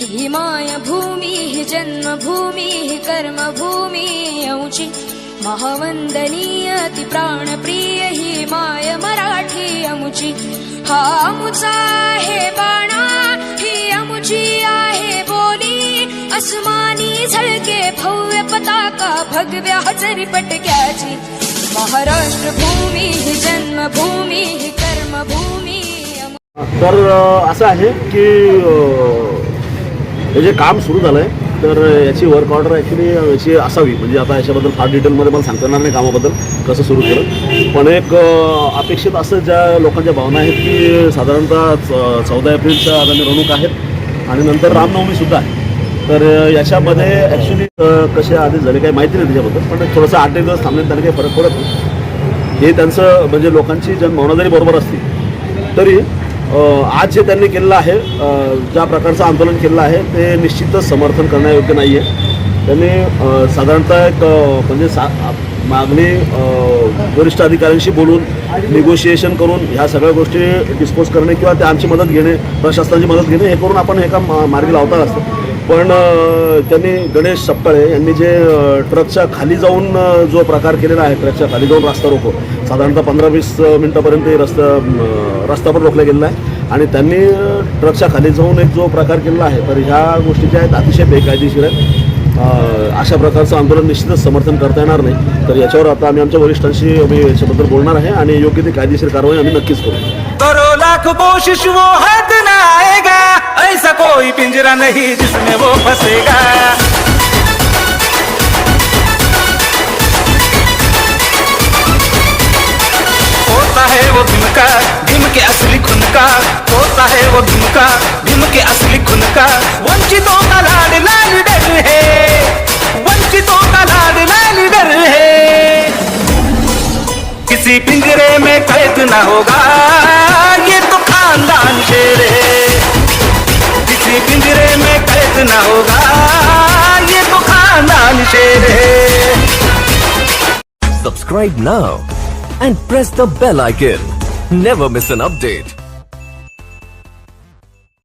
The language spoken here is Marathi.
ही मायभूमी हि जन्मभूमी हि कर्मभूमी यौची महावंदनीय ती प्राणप्रिय ही माय मराठी अमुची हा अमुचा आहे बाणा ही अमुची आहे बोली। अस्मानी झळके भव्य पताका भगव्या हजरी पटक्याची। महाराष्ट्र भूमी ही जन्मभूमी ही कर्मभूमी अमु- तर असं आहे की हे जे काम सुरू झालं आहे तर याची वर्क ऑर्डर ॲक्च्युली याची असावी. म्हणजे आता याच्याबद्दल फार डिटेलमध्ये मला सांगता येणार नाही कामाबद्दल कसं सुरू केलं. पण एक अपेक्षित असं ज्या लोकांच्या भावना आहेत की साधारणतः च- चौदा एप्रिलच्या आता रणूक आहेत आणि नंतर रामनवमीसुद्धा आहे. तर याच्यामध्ये ॲक्च्युली कसे आधी झाले काही माहिती नाही त्याच्याबद्दल पण थोडंसं आठ एक दिवस थांबण्यात त्याने काही फरक पडत नाही. हे त्यांचं म्हणजे लोकांची जनभावना जरी बरोबर असती तरी आज जे त्यांनी केलेलं आहे ज्या प्रकारचं आंदोलन केलेलं आहे ते निश्चितच समर्थन करण्यायोग्य नाही आहे त्यांनी साधारणतः एक म्हणजे सा मागणी वरिष्ठ अधिकाऱ्यांशी बोलून निगोशिएशन करून ह्या सगळ्या गोष्टी डिस्पोज करणे किंवा त्यांची आमची मदत घेणे प्रशासनाची मदत घेणे हे करून आपण हे काम मार्गी लावता असतं. पण त्यांनी गणेश सपकाळे यांनी जे ट्रकच्या खाली जाऊन जो प्रकार केलेला आहे ट्रकच्या खाली जाऊन रस्ता रोको. साधारणतः पंधरा वीस मिनटापर्यंत रस्ता रस्ता पण रोखला गेलेला आहे. आणि त्यांनी ट्रकच्या खाली जाऊन एक जो प्रकार केलेला आहे तर ह्या गोष्टी ज्या आहेत अतिशय बेकायदेशीर आहेत. अशा प्रकारचं आंदोलन निश्चितच समर्थन करता येणार नाही. तर याच्यावर आता आम्ही आमच्या वरिष्ठांशी आम्ही याच्याबद्दल बोलणार आहे आणि योग्य ती कायदेशीर कारवाई आम्ही नक्कीच करू. लाख ऐसा कोई पिंजरा नहीं जिसमें वो फंसेगा। है वो भीम का भीम के असली खुनका। होता है वो भीम का भीम के असली खुनका। वंचितों में कैद ना होगा ये तो खानदान शेर है किसी पिंजरे में कैद ना होगा ये तो खानदान शेर है Subscribe now and press the bell icon. Never miss an update.